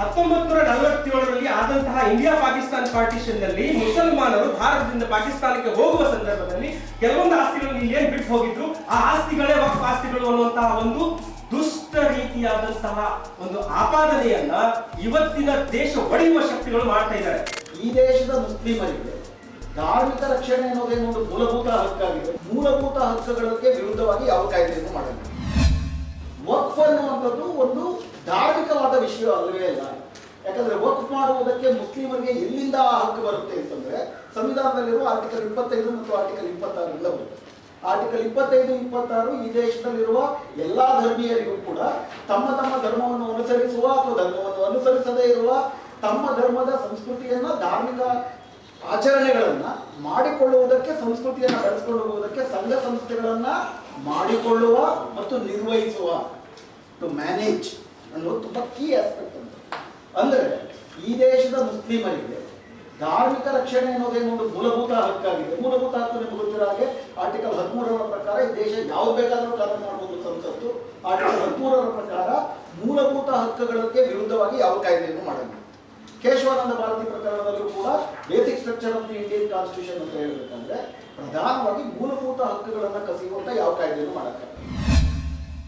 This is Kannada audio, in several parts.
ಹತ್ತೊಂಬತ್ತು ನೂರ ನಲವತ್ತೇಳರಲ್ಲಿ ಆದಂತಹ ಇಂಡಿಯಾ ಪಾಕಿಸ್ತಾನ ಪಾರ್ಟಿಷನ್ನಲ್ಲಿ ಮುಸಲ್ಮಾನರು ಭಾರತದಿಂದ ಪಾಕಿಸ್ತಾನಕ್ಕೆ ಹೋಗುವ ಸಂದರ್ಭದಲ್ಲಿ ಕೆಲವೊಂದು ಆಸ್ತಿಗಳನ್ನು ಏನ್ ಬಿಟ್ಟು ಹೋಗಿದ್ರು? ಆ ಆಸ್ತಿಗಳೇ ವಕ್ಫ್ ಆಸ್ತಿಗಳು ಅನ್ನುವಂತಹ ಒಂದು ದುಷ್ಟ ರೀತಿಯಾದಂತಹ ಒಂದು ಆಪಾದನೆಯನ್ನ ಇವತ್ತಿನ ದೇಶ ಒಡೆಯುವ ಶಕ್ತಿಗಳು ಮಾಡ್ತಾ ಇದ್ದಾರೆ. ಈ ದೇಶದ ಮುಸ್ಲಿಮರಿಗೆ ಧಾರ್ಮಿಕ ರಕ್ಷಣೆ ಅನ್ನೋದೇನು ಒಂದು ಮೂಲಭೂತ ಹಕ್ಕಾಗಿದೆ. ಮೂಲಭೂತ ಹಕ್ಕುಗಳಿಗೆ ವಿರುದ್ಧವಾಗಿ ಯಾವ ಕಾಯ್ದೆಯನ್ನು ಮಾಡಬೇಕು ವಕ್ಫ್ ಅನ್ನುವಂಥದ್ದು ಒಂದು ಧಾರ್ಮಿಕವಾದ ವಿಷಯ ಅಲ್ಲವೇ ಅಲ್ಲ, ಯಾಕಂದ್ರೆ ವಕ್ಫ್ ಮಾಡುವುದಕ್ಕೆ ಮುಸ್ಲಿಮರಿಗೆ ಎಲ್ಲಿಂದ ಆ ಹಕ್ಕು ಬರುತ್ತೆ ಅಂತಂದ್ರೆ ಸಂವಿಧಾನದಲ್ಲಿರುವ ಆರ್ಟಿಕಲ್ ಇಪ್ಪತ್ತೈದು ಮತ್ತು ಆರ್ಟಿಕಲ್ ಇಪ್ಪತ್ತಾರರಿಂದ ಬರುತ್ತೆ ಆರ್ಟಿಕಲ್ ಇಪ್ಪತ್ತೈದು, ಇಪ್ಪತ್ತಾರು ಈ ದೇಶದಲ್ಲಿರುವ ಎಲ್ಲಾ ಧರ್ಮೀಯರಿಗೂ ಕೂಡ ತಮ್ಮ ತಮ್ಮ ಧರ್ಮವನ್ನು ಅನುಸರಿಸುವ ಅಥವಾ ಧರ್ಮವನ್ನು ಅನುಸರಿಸದೇ ಇರುವ ತಮ್ಮ ಧರ್ಮದ ಸಂಸ್ಕೃತಿಯನ್ನ ಧಾರ್ಮಿಕ ಆಚರಣೆಗಳನ್ನ ಮಾಡಿಕೊಳ್ಳುವುದಕ್ಕೆ, ಸಂಸ್ಕೃತಿಯನ್ನ ಬೆಳೆಸ್ಕೊಂಡು ಹೋಗುವುದಕ್ಕೆ, ಸಂಘ ಸಂಸ್ಥೆಗಳನ್ನ ಮಾಡಿಕೊಳ್ಳುವ ಮತ್ತು ನಿರ್ವಹಿಸುವ ಟು ಮ್ಯಾನೇಜ್ ಅನ್ನೋದು ತುಂಬ ಕೀ ಆಸ್ಪೆಕ್ಟ್ ಅಂತ ಅಂದ್ರೆ ಈ ದೇಶದ ಮುಸ್ಲಿಮರಿಗೆ ಧಾರ್ಮಿಕ ರಕ್ಷಣೆ ಅನ್ನೋದೇನು ಒಂದು ಮೂಲಭೂತ ಹಕ್ಕಾಗಿದೆ. ಮೂಲಭೂತ ಹಕ್ಕು ನಿಮ್ಗೆ ಗೊತ್ತಿರೋ ಹಾಗೆ ಆರ್ಟಿಕಲ್ ಹದಿಮೂರರ ಪ್ರಕಾರ ಈ ದೇಶ ಯಾವ್ದು ಬೇಕಾದರೂ ಕಾನೂನು ಮಾಡಬಹುದು ಸಂಸತ್ತು ಆರ್ಟಿಕಲ್ ಹದಿಮೂರರ ಪ್ರಕಾರ ಮೂಲಭೂತ ಹಕ್ಕುಗಳಿಗೆ ವಿರುದ್ಧವಾಗಿ ಯಾವ ಕಾಯ್ದೆಯನ್ನು ಮಾಡಬೇಕು ಕೇಶವಾನಂದ ಭಾರತಿ ಪ್ರಕರಣದಲ್ಲೂ ಕೂಡ basic structure of the Indian constitution ಅಂತ ಹೇಳಬೇಕಂದ್ರೆ ಪ್ರಧಾನವಾಗಿ ಮೂಲಭೂತ ಹಕ್ಕುಗಳನ್ನ ಕಸಿಯುವಂತ ಯಾವ ಕಾಯ್ದೆಯನ್ನು ಮಾಡಕ್ಕಾಗಲ್ಲ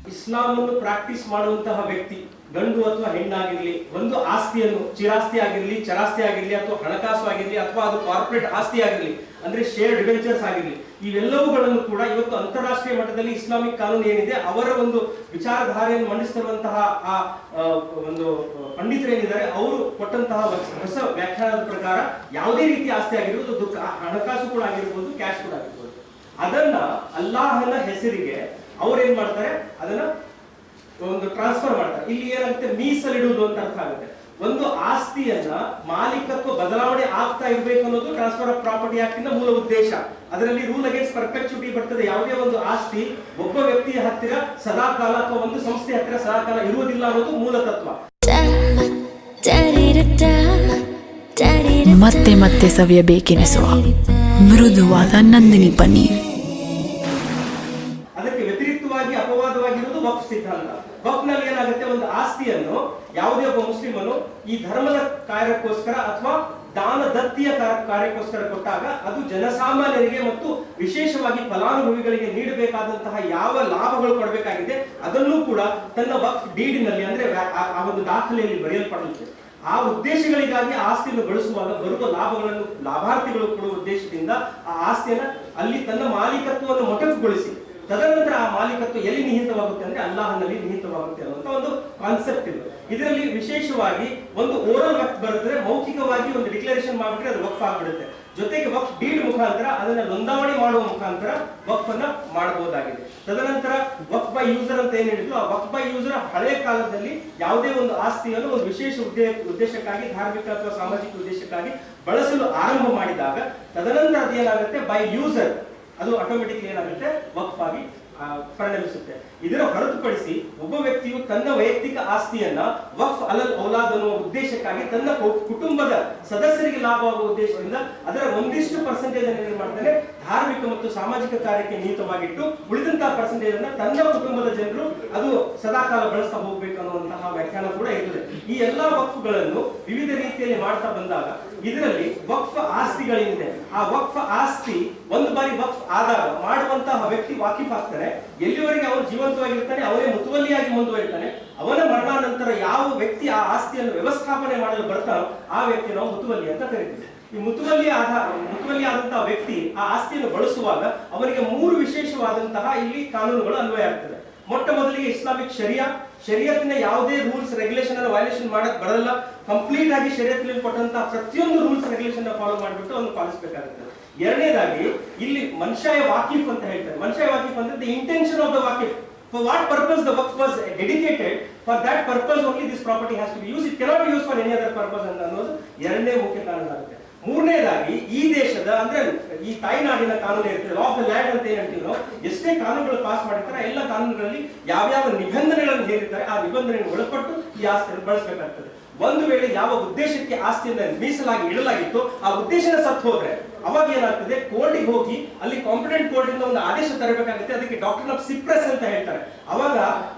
ಇಸ್ಲಾಮನ್ನು ಪ್ರಾಕ್ಟೀಸ್ ಮಾಡುವಂತಹ ವ್ಯಕ್ತಿ, ಗಂಡು ಅಥವಾ ಹೆಣ್ಣಾಗಿರಲಿ, ಒಂದು ಆಸ್ತಿಯನ್ನು, ಚಿರಾಸ್ತಿ ಆಗಿರಲಿ, ಚರಾಸ್ತಿ ಆಗಿರಲಿ, ಅಥವಾ ಹಣಕಾಸು ಆಗಿರಲಿ, ಅಥವಾ ಅದು ಕಾರ್ಪೊರೇಟ್ ಆಸ್ತಿ ಆಗಿರಲಿ, ಅಂದ್ರೆ ಶೇರ್ ಡಿವೆಂಚರ್ಸ್ ಆಗಿರಲಿ, ಇವೆಲ್ಲವುಗಳನ್ನು ಕೂಡ ಇವತ್ತು ಅಂತಾರಾಷ್ಟ್ರೀಯ ಮಟ್ಟದಲ್ಲಿ ಇಸ್ಲಾಮಿಕ್ ಕಾನೂನು ಏನಿದೆ, ಅವರ ಒಂದು ವಿಚಾರಧಾರೆಯನ್ನು ಮಂಡಿಸ್ತಿರುವಂತಹ ಆ ಒಂದು ಪಂಡಿತರೇನಿದ್ದಾರೆ ಅವರು ಕೊಟ್ಟಂತಹ ಹೊಸ- ವ್ಯಾಖ್ಯಾನದ ಪ್ರಕಾರ ಯಾವುದೇ ರೀತಿ ಆಸ್ತಿ ಆಗಿರ್ಬೋದು ಹಣಕಾಸು ಕೂಡ ಆಗಿರ್ಬೋದು ಕ್ಯಾಶ್ ಕೂಡ ಆಗಿರ್ಬೋದು. ಅದನ್ನ ಅಲ್ಲಾಹನ ಹೆಸರಿಗೆ ಅವ್ರು ಏನ್ ಮಾಡ್ತಾರೆ? ಅದನ್ನ ಒಂದು ಟ್ರಾನ್ಸ್ಫರ್ ಮಾಡ್ತಾರೆ. ಇಲ್ಲಿ ಏನಾಗುತ್ತೆ ಮೀಸಲಿಡುವುದು ಅಂತ ಅರ್ಥ ಆಗುತ್ತೆ. ಒಂದು ಆಸ್ತಿಯನ್ನ ಮಾಲೀಕತ್ವ ಬದಲಾವಣೆ ಆಗ್ತಾ ಇರಬೇಕು ಅನ್ನೋದು ಟ್ರಾನ್ಸ್ಫರ್ ಆಫ್ ಪ್ರಾಪರ್ಟಿ ಆಕ್ಟ್ ಇಂದ ಮೂಲ ಉದ್ದೇಶ. ಅದರಲ್ಲಿ ರೂಲ್ ಅಗೇನ್ಸ್ಟ್ ಪರ್ಪೆಕ್ಚುಟಿ ಬರ್ತದೆ. ಯಾವುದೇ ಒಂದು ಆಸ್ತಿ ಒಬ್ಬ ವ್ಯಕ್ತಿಯ ಹತ್ತಿರ ಸದಾಕಾಲ ಅಥವಾ ಒಂದು ಸಂಸ್ಥೆ ಹತ್ತಿರ ಸದಾಕಾಲ ಇರುವುದಿಲ್ಲ ಅನ್ನೋದು ಮೂಲ ತತ್ವ. ಮತ್ತೆ ಮತ್ತೆ ಸವಿಯಬೇಕೆನಿಸುವ ಮೃದುವಾದ ನಂದಿನಿ ಪನ್ನೀರ್. ಸಿದ್ಧಾಂತ ಬಕ್ನಲ್ಲಿ ನಲ್ಲಿ ಏನಾಗುತ್ತೆ? ಒಂದು ಆಸ್ತಿಯನ್ನು, ಯಾವುದೇ ಒಬ್ಬ ಮುಸ್ಲಿಮನು ಈ ಧರ್ಮದ ಕಾರ್ಯಕ್ಕೋಸ್ಕರ ಅಥವಾ ದಾನ ದತ್ತಿಯ ಕಾರ್ಯಕ್ಕೋಸ್ಕರ ಕೊಟ್ಟಾಗ ಅದು ಜನಸಾಮಾನ್ಯರಿಗೆ ಮತ್ತು ವಿಶೇಷವಾಗಿ ಫಲಾನುಭವಿಗಳಿಗೆ ನೀಡಬೇಕಾದಂತಹ ಯಾವ ಲಾಭಗಳು ಕೊಡಬೇಕಾಗಿದೆ ಅದನ್ನು ಕೂಡ ತನ್ನ ವಕ್ಫ್ ಡೀಡಿನಲ್ಲಿ ಅಂದ್ರೆ ಆ ಒಂದು ದಾಖಲೆಯಲ್ಲಿ ಬರೆಯಲ್ಪಡುತ್ತೆ ಆ ಉದ್ದೇಶಗಳಿಗಾಗಿ ಆಸ್ತಿಯನ್ನು ಬಳಸುವಾಗ ಬರುವ ಲಾಭಗಳನ್ನು, ಲಾಭಾರ್ಥಿಗಳು ಕೊಡುವ ಉದ್ದೇಶದಿಂದ ಆ ಆಸ್ತಿಯನ್ನ ಅಲ್ಲಿ ತನ್ನ ಮಾಲೀಕತ್ವವನ್ನು ಮೊಟಕುಗೊಳಿಸಿ ತದನಂತರ ಆ ಮಾಲೀಕತ್ವ ಎಲ್ಲಿ ನಿಹಿತವಾಗುತ್ತೆ ಅಂದ್ರೆ ಅಲ್ಲಾಹನಲ್ಲಿ ನಿಹಿತವಾಗುತ್ತೆ ಅನ್ನುವಂತ ಒಂದು ಕಾನ್ಸೆಪ್ಟ್ ಇದು. ಇದರಲ್ಲಿ ವಿಶೇಷವಾಗಿ ಒಂದು ಓರಲ್ ವಕ್ತ್ ಬರುತ್ತೆ ಮೌಖಿಕವಾಗಿ ಒಂದು ಡಿಕ್ಲರೇಷನ್ ಮಾಡಿಬಿಟ್ರೆ ಅದು ವಕ್ಫ್ ಆಗ್ಬಿಡುತ್ತೆ. ಜೊತೆಗೆ ವಕ್ಫ್ ಡೀಡ್ ಮುಖಾಂತರ ಅದನ್ನ ನೋಂದಾವಣಿ ಮಾಡುವ ಮುಖಾಂತರ ವಕ್ಫ್ ಅನ್ನ ಮಾಡಬಹುದಾಗಿದೆ. ತದನಂತರ ವಕ್ಫ್ ಬೈ ಯೂಸರ್ ಅಂತ ಏನ್ ಹೇಳಿದ್ರು ಆ ವಕ್ಫ್ ಬೈ ಯೂಸರ್ ಹಳೆ ಕಾಲದಲ್ಲಿ ಯಾವುದೇ ಒಂದು ಆಸ್ತಿಯನ್ನು ಒಂದು ವಿಶೇಷ ಉದ್ದೇ ಉದ್ದೇಶಕ್ಕಾಗಿ, ಧಾರ್ಮಿಕ ಅಥವಾ ಸಾಮಾಜಿಕ ಉದ್ದೇಶಕ್ಕಾಗಿ ಬಳಸಲು ಆರಂಭ ಮಾಡಿದಾಗ ತದನಂತರ ಅದೇನಾಗುತ್ತೆ? ಬೈ ಯೂಸರ್ ಅದು ಆಟೋಮೆಟಿಕ್ಲಿ ಏನಾಗುತ್ತೆ? ವಕ್ಫ್ ಆಗಿ ಪರಿಣಮಿಸುತ್ತೆ. ಇದನ್ನು ಹೊರತುಪಡಿಸಿ ಒಬ್ಬ ವ್ಯಕ್ತಿಯು ತನ್ನ ವೈಯಕ್ತಿಕ ಆಸ್ತಿಯನ್ನ ವಕ್ಫ್ ಅಲಲ್ ಔಲಾದ್ ಅನ್ನುವ ಉದ್ದೇಶಕ್ಕಾಗಿ ತನ್ನ ಕುಟುಂಬದ ಸದಸ್ಯರಿಗೆ ಲಾಭ ಆಗುವ ಉದ್ದೇಶದಿಂದ ಅದರ ಒಂದಿಷ್ಟು ಪರ್ಸೆಂಟೇಜ್ ಅನ್ನು ಏನ್ ಮಾಡ್ತಾನೆ? ಧಾರ್ಮಿಕ ಮತ್ತು ಸಾಮಾಜಿಕ ಕಾರ್ಯಕ್ಕೆ ನಿಹಿತವಾಗಿಟ್ಟು ಉಳಿದಂತಹ ಪರ್ಸೆಂಟೇಜ್ ಅನ್ನ ತನ್ನ ಕುಟುಂಬದ ಜನರು ಅದು ಸದಾಕಾಲ ಬಳಸ್ತಾ ಹೋಗ್ಬೇಕು ಅನ್ನುವಂತಹ ವ್ಯಾಖ್ಯಾನ ಕೂಡ ಇರ್ತದೆ. ಈ ಎಲ್ಲಾ ವಕ್ಫ್ಗಳನ್ನು ವಿವಿಧ ರೀತಿಯಲ್ಲಿ ಮಾಡ್ತಾ ಬಂದಾಗ ಇದರಲ್ಲಿ ವಕ್ಫ್ ಆಸ್ತಿಗಳೇನಿದೆ ಆ ವಕ್ಫ್ ಆಸ್ತಿ ಒಂದು ಬಾರಿ ವಕ್ಫ್ ಆದಾಗ ಮಾಡುವಂತಹ ವ್ಯಕ್ತಿ ವಾಕಿಫ್ ಆಗ್ತಾರೆ ಎಲ್ಲಿವರೆಗೆ ಅವರು ಜೀವಂತವಾಗಿರ್ತಾನೆ ಅವರೇ ಮುತುವಲ್ಲಿಯಾಗಿ ಮುಂದುವರಿತಾನೆ. ಅವನ ಮರಣಾನಂತರ ಯಾವ ವ್ಯಕ್ತಿ ಆ ಆಸ್ತಿಯನ್ನು ವ್ಯವಸ್ಥಾಪನೆ ಮಾಡಲು ಬರ್ತಾನೋ ಆ ವ್ಯಕ್ತಿ ನಾವು ಮುತುವಲ್ಲಿ ಅಂತ ಕರಿತೀವಿ. ಈ ಮುತುವಲ್ಲಿ ಆದ ಮುತುವಲ್ಲಿ ಆದಂತಹ ವ್ಯಕ್ತಿ ಆ ಆಸ್ತಿಯನ್ನು ಬಳಸುವಾಗ ಅವರಿಗೆ ಮೂರು ವಿಶೇಷವಾದಂತಹ ಇಲ್ಲಿ ಕಾನೂನುಗಳು ಅನ್ವಯ ಆಗ್ತದೆ. ಮೊಟ್ಟ ಮೊದಲಿಗೆ ಇಸ್ಲಾಮಿಕ್ ಶರಿಯಾ ಶರಿಯತ್ತಿನ ಯಾವುದೇ ರೂಲ್ಸ್ ರೆಗ್ಯುಲೇಷನ್ ಅನ್ನು ವೈಲೇಷನ್ ಮಾಡಕ್ ಬರಲ್ಲ. ಕಂಪ್ಲೀಟ್ ಆಗಿ ಶರಿಯತ್ನಲ್ಲಿ ಕೊಟ್ಟಂತಹ ಪ್ರತಿಯೊಂದು ರೂಲ್ಸ್ ರೆಗ್ಯುಲೇಷನ್ ಫಾಲೋ ಮಾಡಿಬಿಟ್ಟು ಅವನು ಪಾಲಿಸಬೇಕಾಗುತ್ತೆ. ಎರಡನೇದಾಗಿ ಇಲ್ಲಿ ಮನುಷ್ಯ ವಾಕಿಫ್ ಅಂತ ಹೇಳ್ತಾರೆ. ಮನುಷ್ಯ ವಾಕಿಫ್ ಅಂದ್ರೆ intention of the ವಾಕಿಫ್. For what purpose the work was dedicated, for that purpose only this property has to be used. It cannot be used for any other purpose ಅಂತ ಅನ್ನೋದು ಎರಡನೇ ಮುಖ್ಯ ಕಾರಣ ಆಗುತ್ತೆ ಮೂರನೇದಾಗಿ ಈ ದೇಶದ ಅಂದ್ರೆ ಈ ತಾಯಿನಾಡಿನ ಕಾನೂನು ಇರ್ತದೆ ಆಫ್ ದ ಲ್ಯಾಂಡ್ ಅಂತ ಏನ್ ಹೇಳ್ತೀವಿ ನಾವು ಎಷ್ಟೇ ಕಾನೂನುಗಳು ಪಾಸ್ ಮಾಡಿರ್ತಾರೆ, ಎಲ್ಲ ಕಾನೂನುಗಳಲ್ಲಿ ಯಾವ್ಯಾವ ನಿಬಂಧನೆಗಳನ್ನು ಹೇರಿರ್ತಾರೆ, ಆ ನಿಬಂಧನೆಯನ್ನು ಒಳಪಟ್ಟು ಈ ಆಸ್ತಿಯನ್ನು ಬಳಸಬೇಕಾಗ್ತದೆ. ಒಂದು ವೇಳೆ ಯಾವ ಉದ್ದೇಶಕ್ಕೆ ಆಸ್ತಿಯನ್ನ ಮೀಸಲಾಗಿ ಇಡಲಾಗಿತ್ತು ಆ ಉದ್ದೇಶನ ಸತ್ತು ಹೋದ್ರೆ ಅವಾಗ ಏನಾಗ್ತದೆ? ಕೋರ್ಟಿಗೆ ಹೋಗಿ ಅಲ್ಲಿ ಕಾಂಪಿಟೆಂಟ್ ಕೋರ್ಟ್ ಒಂದು ಆದೇಶ ತರಬೇಕಾಗುತ್ತೆ. ಅದಕ್ಕೆ ಡಾಕ್ಟರ್ ಆಫ್ ಸಿಪ್ರೆಸ್ ಅಂತ ಹೇಳ್ತಾರೆ. ಅವಾಗ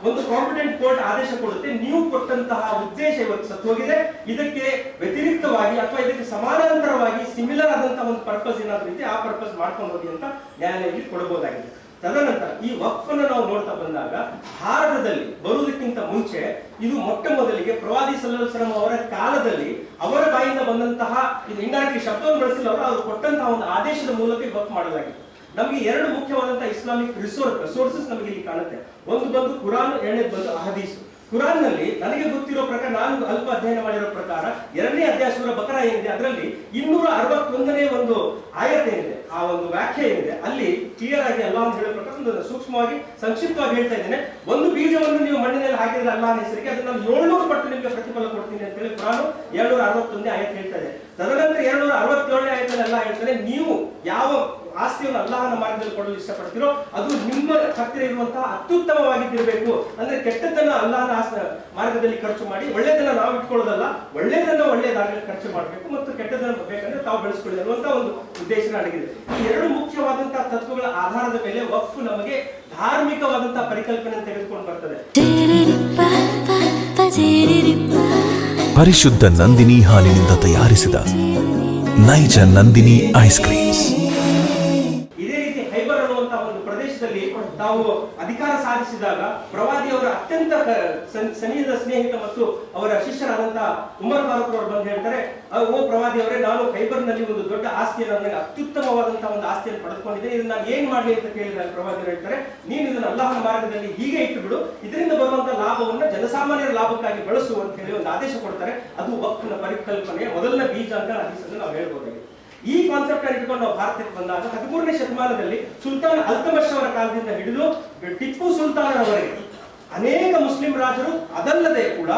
ಒಂದು ಕಾಂಪಿಟೆಂಟ್ ಕೋರ್ಟ್ ಆದೇಶ ಕೊಡುತ್ತೆ. ನೀವು ಕೊಟ್ಟಂತಹ ಉದ್ದೇಶ ಇವತ್ತು ಸತ್ತು ಹೋಗಿದೆ. ಇದಕ್ಕೆ ವ್ಯತಿರಿಕ್ತವಾಗಿ ಅಥವಾ ಇದಕ್ಕೆ ಸಮಾನಾಂತರವಾಗಿ ಸಿಮಿಲರ್ ಆದಂತಹ ಒಂದು ಪರ್ಪಸ್ ಏನಾದ್ರೂ ಇದೆ, ಆ ಪರ್ಪಸ್ ಮಾಡ್ಕೊಂಡು ಹೋಗಿ ಅಂತ ನ್ಯಾಯಾಲಯಕ್ಕೆ ಕೊಡಬಹುದಾಗಿದೆ. ತದನಂತರ ಈ ವಕ್ಫನ್ನ ನಾವು ನೋಡ್ತಾ ಬಂದಾಗ ಭಾರತದಲ್ಲಿ ಬರುವುದಕ್ಕಿಂತ ಮುಂಚೆ ಇದು ಮೊಟ್ಟ ಮೊದಲಿಗೆ ಪ್ರವಾದಿ ಸಲ್ಲಲ್ಸಲಂ ಅವರ ಕಾಲದಲ್ಲಿ ಅವರ ಬಾಯಿಂದ ಬಂದಂತಹ ಇದು ಇಂಡೈರೆಕ್ಟ್ಲಿ ಶಬ್ದವನ್ನು ಬಳಸಿಲ್ಲ ಅವರು ಅವರು ಕೊಟ್ಟಂತಹ ಒಂದು ಆದೇಶದ ಮೂಲಕ ವಕ್ ಮಾಡಲಾಗಿತ್ತು. ನಮಗೆ ಎರಡು ಮುಖ್ಯವಾದಂತಹ ಇಸ್ಲಾಮಿಕ್ ರಿಸೋರ್ಸ್ ರಿಸೋರ್ಸಸ್ ನಮಗೆ ಇಲ್ಲಿ ಕಾಣುತ್ತೆ. ಒಂದು ಬಂದು ಕುರಾನ್, ಎರಡನೇದು ಬಂದು ಅಹದೀಸ್. ಕುರಾನ್ನಲ್ಲಿ ನನಗೆ ಗೊತ್ತಿರೋ ಪ್ರಕಾರ ನಾನು ಅಲ್ಪ ಅಧ್ಯಯನ ಮಾಡಿರೋ ಪ್ರಕಾರ ಎರಡನೇ ಅಧ್ಯಾಯ ಬಕರ ಏನಿದೆ, ಅದರಲ್ಲಿ ಇನ್ನೂರ ಅರವತ್ತೊಂದನೇ ಒಂದು ಆಯತ ಏನಿದೆ, ಆ ಒಂದು ವ್ಯಾಖ್ಯೆ ಏನಿದೆ, ಅಲ್ಲಿ ಕ್ಲಿಯರ್ ಆಗಿ ಅಲ್ಲ ಅಂತ ಹೇಳೋ ಪ್ರಕಾರ ಒಂದು ಸೂಕ್ಷ್ಮವಾಗಿ, ಸಂಕ್ಷಿಪ್ತವಾಗಿ ಹೇಳ್ತಾ ಇದ್ದೇನೆ. ಒಂದು ಬೀಜವನ್ನು ನೀವು ಮಣ್ಣಿನಲ್ಲಿ ಹಾಕಿದ್ರೆ ಅಲ್ಲಾಹನ ಹೆಸರಿಗೆ ಅದನ್ನ ನಾನು ಏಳ್ನೂರು ಪಟ್ಟು ನಿಮಗೆ ಪ್ರತಿಫಲ ಕೊಡ್ತೀನಿ ಅಂತ ಹೇಳಿ ಕುರಾನು ಏಳ್ನೂರ ಅರವತ್ತೊಂದನೇ ಆಯತ ಹೇಳ್ತಾ ಇದೆ. ತದನಂತರ ಹೇಳ್ತಾನೆ ನೀವು ಯಾವ ಆಸ್ತಿಯನ್ನು ಅಲ್ಲಾಹನ ಮಾರ್ಗದಲ್ಲಿ ಕೊಡಲು ಇಷ್ಟಪಡ್ತೀರೋ ಅದು ನಿಮ್ಮ ಹತ್ತಿರ ಇರುವಂತಹ ಅತ್ಯುತ್ತಮವಾಗಿದ್ದಿರಬೇಕು. ಅಂದ್ರೆ ಕೆಟ್ಟದ್ದನ್ನ ಅಲ್ಲಾಹನ ಆಸ್- ಮಾರ್ಗದಲ್ಲಿ ಖರ್ಚು ಮಾಡಿ ಒಳ್ಳೆಯದನ್ನ ನಾವು ಇಟ್ಕೊಳ್ಳೋದಲ್ಲ ಒಳ್ಳೆಯದನ್ನ ಒಳ್ಳೆಯದಾಗಲಿ ಖರ್ಚು ಮಾಡಬೇಕು ಮತ್ತು ಕೆಟ್ಟದನ್ನ ಬೇಕಂದ್ರೆ ತಾವು ಬೆಳೆಸ್ಕೊಳ್ಳಿ ಅನ್ನುವಂತ ಒಂದು ಉದ್ದೇಶ ಅಡಗಿದೆ ಈ ಎರಡು ಮುಖ್ಯವಾದಂತಹ ತತ್ವಗಳ ಆಧಾರದ ಮೇಲೆ ವಕ್ಫ್ ನಮಗೆ ಧಾರ್ಮಿಕವಾದಂತಹ ಪರಿಕಲ್ಪನೆ ತೆಗೆದುಕೊಂಡು ಬರ್ತದೆ. ಪರಿಶುದ್ಧ ನಂದಿನಿ ಹಾಲಿನಿಂದ ತಯಾರಿಸಿದ ನೈಜ ನಂದಿನಿ ಐಸ್ ಕ್ರೀಮ್ಸ್ ಇದೇ ರೀತಿ ಹೈಬರ್ ಅನ್ನುವಂತಹ ಒಂದು ಪ್ರದೇಶದಲ್ಲಿ ತಾವು ಅಧಿಕಾರ ಸಾಧಿಸಿದಾಗ ಪ್ರವಾದಿಯವರ ಅತ್ಯಂತ ಕ- ಸನ್- ಸನಿಹದ ಸ್ನೇಹಿತ ಮತ್ತು ಅವರ ಶಿಷ್ಯರಾದಂತಹ ಉಮರ್ ಫಾರೂಕ್ ಅವರು ಬಂದು ಹೇಳ್ತಾರೆ ಓ ಪ್ರವಾದಿ ಅವರೇ, ನಾನು ಖೈಬರ್ನಲ್ಲಿ ಒಂದು ದೊಡ್ಡ ಆಸ್ತಿಯನ್ನು ನನಗೆ ಅತ್ಯುತ್ತಮವಾದಂತಹ ಒಂದು ಆಸ್ತಿಯನ್ನು ಪಡೆದುಕೊಂಡಿದ್ದೇನೆ ಇದನ್ನ ನಾನು ಏನ್ ಮಾಡಲಿ ಅಂತ ಕೇಳಿದ್ರೆ ಪ್ರವಾದಿ ಹೇಳ್ತಾರೆ, ನೀನು ಇದನ್ನ ಅಲ್ಲಾಹನ ಮಾರ್ಗದಲ್ಲಿ ಹೀಗೆ ಇಟ್ಟುಬಿಡು. ಇದರಿಂದ ಬರುವಂತಹ ಲಾಭವನ್ನ ಜನಸಾಮಾನ್ಯರ ಲಾಭಕ್ಕಾಗಿ ಬಳಸು ಅಂತ ಹೇಳಿ ಒಂದು ಆದೇಶ ಕೊಡ್ತಾರೆ. ಅದು ವಕ್ಫ್ನ ಪರಿಕಲ್ಪನೆ ಮೊದಲನೇ ಬೀಜ ಅಂತ ಹದೀಸನ್ನು ನಾವು ಹೇಳ್ಬೋದಾಗಿದೆ ಈ ಕಾನ್ಸೆಪ್ಟ್ ಅನ್ನು ಇಟ್ಕೊಂಡು ನಾವು ಭಾರತಕ್ಕೆ ಬಂದಾಗ ಹದಿಮೂರನೇ ಶತಮಾನದಲ್ಲಿ ಸುಲ್ತಾನ್ ಅಲ್ತಮಶ್ ಅವರ ಕಾಲದಿಂದ ಹಿಡಿದು ಟಿಪ್ಪು ಸುಲ್ತಾನರವರೆಗೆ ಅನೇಕ ಮುಸ್ಲಿಂ ರಾಜರು, ಅದಲ್ಲದೆ ಕೂಡ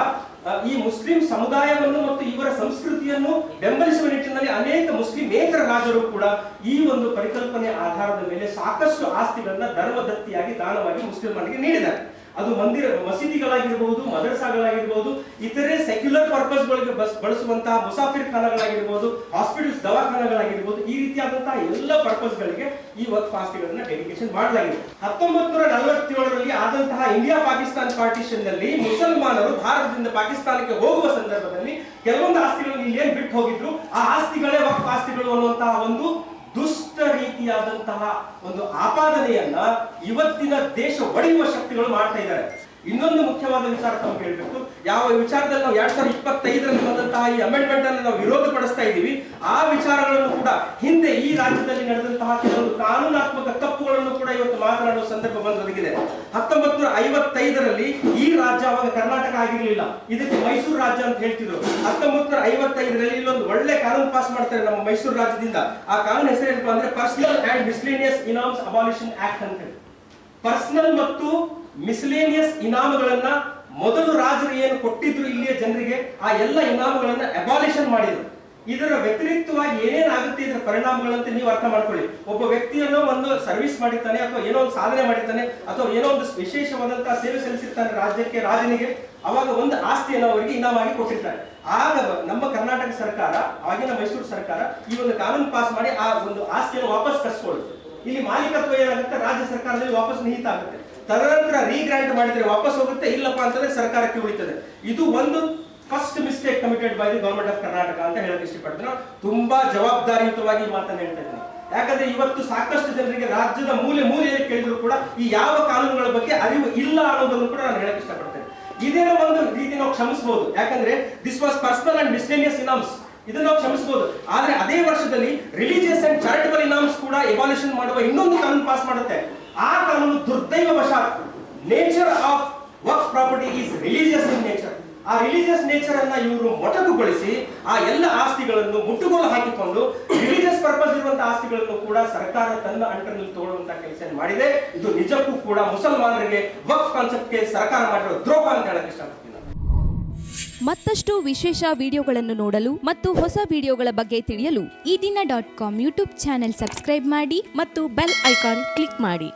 ಈ ಮುಸ್ಲಿಂ ಸಮುದಾಯವನ್ನು ಮತ್ತು ಇವರ ಸಂಸ್ಕೃತಿಯನ್ನು ಬೆಂಬಲಿಸುವ ನಿಟ್ಟಿನಲ್ಲಿ ಅನೇಕ ಮುಸ್ಲಿಮೇತರ ರಾಜರು ಕೂಡ ಈ ಒಂದು ಪರಿಕಲ್ಪನೆ ಆಧಾರದ ಮೇಲೆ ಸಾಕಷ್ಟು ಆಸ್ತಿಗಳನ್ನ ಧರ್ಮದತ್ತಿಯಾಗಿ ದಾನವಾಗಿ ಮುಸ್ಲಿಮರಿಗೆ ನೀಡಿದ್ದಾರೆ. ಅದು ಮಂದಿರ ಮಸೀದಿಗಳಾಗಿರ್ಬಹುದು ಮದರಸಾಗಳಾಗಿರ್ಬಹುದು ಇತರೆ ಸೆಕ್ಯುಲರ್ ಪರ್ಪಸ್ಗಳಿಗೆ ಬಸ್ ಬಳಸುವಂತಹ ಮುಸಾಫಿರ್ ಖಾನಗಳಾಗಿರ್ಬಹುದು ಹಾಸ್ಪಿಟಲ್ಸ್ ದವಾಖಾನಗಳಾಗಿರ್ಬಹುದು ಈ ರೀತಿಯಾದಂತಹ ಎಲ್ಲ ಪರ್ಪಸ್ಗಳಿಗೆ ಈ ವಕ್ಫ್ ಆಸ್ತಿಗಳನ್ನ ಡೆಡಿಕೇಶನ್ ಮಾಡಲಾಗಿದೆ. ಹತ್ತೊಂಬತ್ತು ನೂರ ನಲವತ್ತೇಳರಲ್ಲಿ ಆದಂತಹ ಇಂಡಿಯಾ ಪಾಕಿಸ್ತಾನ ಪಾರ್ಟಿಷನ್ನಲ್ಲಿ ಮುಸಲ್ಮಾನರು ಭಾರತದಿಂದ ಪಾಕಿಸ್ತಾನಕ್ಕೆ ಹೋಗುವ ಸಂದರ್ಭದಲ್ಲಿ ಕೆಲವೊಂದು ಆಸ್ತಿಗಳನ್ನು ಏನ್ ಬಿಟ್ಟು ಹೋಗಿದ್ರು? ಆ ಆಸ್ತಿಗಳೇ ವಕ್ ಆಸ್ತಿಗಳು ಅನ್ನುವಂತಹ ಒಂದು ದುಷ್ಟ ರೀತಿಯಾದಂತಹ ಒಂದು ಆಪಾದನೆಯನ್ನ ಇವತ್ತಿನ ದೇಶ ಒಡೆಯುವ ಶಕ್ತಿಗಳು ಮಾಡ್ತಾ ಇದ್ದಾರೆ. ಇನ್ನೊಂದು ಮುಖ್ಯವಾದ ವಿಚಾರ ತಾವು ಹೇಳ್ಬೇಕು ಯಾವ ವಿಚಾರದಲ್ಲಿ ನಾವು ಎರಡ್ ಸಾವಿರದ ಇಪ್ಪತ್ತೈದರಲ್ಲಿ ಬಂದಂತಹ ಈ ಅಮೆಂಡ್ಮೆಂಟ್ ಅನ್ನು ನಾವು ವಿರೋಧ ಪಡಿಸ್ತಾ ಇದ್ದೀವಿ, ಆ ವಿಚಾರಗಳನ್ನು ಕೂಡ ಹಿಂದೆ ಈ ರಾಜ್ಯದಲ್ಲಿ ನಡೆದಂತಹ ಕೆಲವು ಕಾನೂನಾತ್ಮಕ ತಪ್ಪುಗಳನ್ನು ಕೂಡ ಇವತ್ತು ಮಾತನಾಡುವ ಸಂದರ್ಭ ಬಂದೊದಗಿದೆ. ಹತ್ತೊಂಬತ್ತು ನೂರ ಐವತ್ತೈದರಲ್ಲಿ ಈ ರಾಜ್ಯ ಅವಾಗ ಕರ್ನಾಟಕ ಆಗಿರ್ಲಿಲ್ಲ. ಇದಕ್ಕೆ ಮೈಸೂರು ರಾಜ್ಯ ಅಂತ ಹೇಳ್ತಿದ್ರು. ಹತ್ತೊಂಬತ್ತು ನೂರ ಐವತ್ತೈದರಲ್ಲಿ ಇಲ್ಲೊಂದು ಒಳ್ಳೆ ಕಾನೂನು ಪಾಸ್ ಮಾಡ್ತಾರೆ ನಮ್ಮ ಮೈಸೂರು ರಾಜ್ಯದಿಂದ. ಆ ಕಾನೂನು ಹೆಸರೇನಪ್ಪ ಅಂದ್ರೆ personal and miscellaneous inams abolition act ಅಂತ ಹೇಳಿ. ಪರ್ಸನಲ್ ಮತ್ತು ಮಿಸ್ಲೇನಿಯಸ್ ಇನಾಮಗಳನ್ನ ಮೊದಲು ರಾಜರು ಏನು ಕೊಟ್ಟಿದ್ರು ಇಲ್ಲಿಯ ಜನರಿಗೆ ಆ ಎಲ್ಲ ಇನಾಮಗಳನ್ನ ಅಬಾಲಿಷನ್ ಮಾಡಿದ್ರು. ಇದರ ವ್ಯತಿರಿಕ್ತವಾಗಿ ಏನೇನಾಗುತ್ತೆ ಇದರ ಪರಿಣಾಮಗಳಂತ ನೀವು ಅರ್ಥ ಮಾಡ್ಕೊಳ್ಳಿ. ಒಬ್ಬ ವ್ಯಕ್ತಿಯನ್ನು ಒಂದು ಸರ್ವಿಸ್ ಮಾಡಿರ್ತಾನೆ, ಅಥವಾ ಏನೋ ಒಂದು ಸಾಧನೆ ಮಾಡಿರ್ತಾನೆ, ಅಥವಾ ಏನೋ ಒಂದು ವಿಶೇಷವಾದಂತಹ ಸೇವೆ ಸಲ್ಲಿಸಿರ್ತಾನೆ ರಾಜ್ಯಕ್ಕೆ, ರಾಜನಿಗೆ, ಅವಾಗ ಒಂದು ಆಸ್ತಿಯನ್ನು ಅವರಿಗೆ ಇನಾಮಾಗಿ ಕೊಟ್ಟಿರ್ತಾರೆ. ಆಗ ನಮ್ಮ ಕರ್ನಾಟಕ ಸರ್ಕಾರ, ಆಗಿನ ಮೈಸೂರು ಸರ್ಕಾರ ಈ ಒಂದು ಕಾನೂನು ಪಾಸ್ ಮಾಡಿ ಆ ಒಂದು ಆಸ್ತಿಯನ್ನು ವಾಪಸ್ ಕಸ್ಕೊಳ್ಳುತ್ತೆ. ಇಲ್ಲಿ ಮಾಲೀಕತ್ವ ಏನಾಗುತ್ತೆ? ರಾಜ್ಯ ಸರ್ಕಾರದಲ್ಲಿ ವಾಪಸ್ ನಿಹಿತ ಆಗುತ್ತೆ. ತದನಂತರ ರೀಗ್ರಾಂಟ್ ಮಾಡಿದ್ರೆ ವಾಪಸ್ ಹೋಗುತ್ತೆ, ಇಲ್ಲಪ್ಪ ಅಂತಂದ್ರೆ ಸರ್ಕಾರಕ್ಕೆ ಉಳಿತದೆ. ಇದು ಒಂದು first mistake committed by the government of Karnataka ಅಂತ ಹೇಳಕ್ ಇಷ್ಟಪಡ್ತೀನಿ. ತುಂಬಾ ಜವಾಬ್ದಾರಿಯುತವಾಗಿ ಈ ಮಾತನ್ನ ಹೇಳ್ತಾ ಯಾಕಂದ್ರೆ ಇವತ್ತು ಸಾಕಷ್ಟು ಜನರಿಗೆ ರಾಜ್ಯದ ಮೂಲೆ ಮೂಲೆಯಲ್ಲಿ ಕೇಳಿದ್ರು ಕೂಡ ಈ ಯಾವ ಕಾನೂನುಗಳ ಬಗ್ಗೆ ಅರಿವು ಇಲ್ಲ ಅನ್ನೋದನ್ನು ಕೂಡ ನಾನು ಹೇಳಕ್ ಇಷ್ಟಪಡ್ತೇನೆ. ಇದೇನೋ ಒಂದು ರೀತಿ ನಾವು ಕ್ಷಮಿಸಬಹುದು ಯಾಕಂದ್ರೆ this was personal and miscellaneous inams ಇದನ್ನ ನಾವು ಕ್ಷಮಿಸಬಹುದು ಆದ್ರೆ ಅದೇ ವರ್ಷದಲ್ಲಿ ರಿಲಿಜಿಯಸ್ ಅಂಡ್ ಚಾರಿಟಬಲ್ ಇನಾಮ್ಸ್ ಕೂಡ ಎವಾಲ್ಯೂಷನ್ ಮಾಡುವ ಇನ್ನೊಂದು ಕಾನೂನು ಪಾಸ್ ಮಾಡುತ್ತೆ. ಆ ಕಾನೂನು ದುರ್ದೈವವಶಾತ್ nature of work property is religious in nature ಆ ರಿಲಿಜಿಯಸ್ ನೇಚರ್ ಅನ್ನ ಇವರು ಮೊಟಕುಗೊಳಿಸಿ ಆ ಎಲ್ಲ ಆಸ್ತಿಗಳನ್ನು ಮುಟ್ಟುಗೋಲು ಹಾಕಿಕೊಂಡು ರಿಲಿಜಿಯಸ್ ಪರ್ಪಸ್ ಇರುವಂತಹ ಆಸ್ತಿಗಳನ್ನು ಕೂಡ ಸರ್ಕಾರ ತನ್ನ ಅಂಟರ್ನಲ್ಲಿ ತಗೊಳ್ಳುವಂತ ಕೆಲಸ ಮಾಡಿದೆ ಇದು ನಿಜಕ್ಕೂ ಕೂಡ ಮುಸಲ್ಮಾನರಿಗೆ ವಕ್ಫ್ ಕಾನ್ಸೆಪ್ಟ್ಗೆ ಸರ್ಕಾರ ಮಾಡಿರೋ ದ್ರೋಹ ಅಂತ ಹೇಳಕ್ ಇಷ್ಟಪಡ್ತೀನಿ. ಮತ್ತಷ್ಟು ವಿಶೇಷ ವಿಡಿಯೋಗಳನ್ನು ನೋಡಲು ಮತ್ತು ಹೊಸ ವಿಡಿಯೋಗಳ ಬಗ್ಗೆ ತಿಳಿಯಲು Ee Dina dot com YouTube channel subscribe ಮಾಡಿ ಮತ್ತು ಬೆಲ್ ಐಕಾನ್ ಕ್ಲಿಕ್ ಮಾಡಿ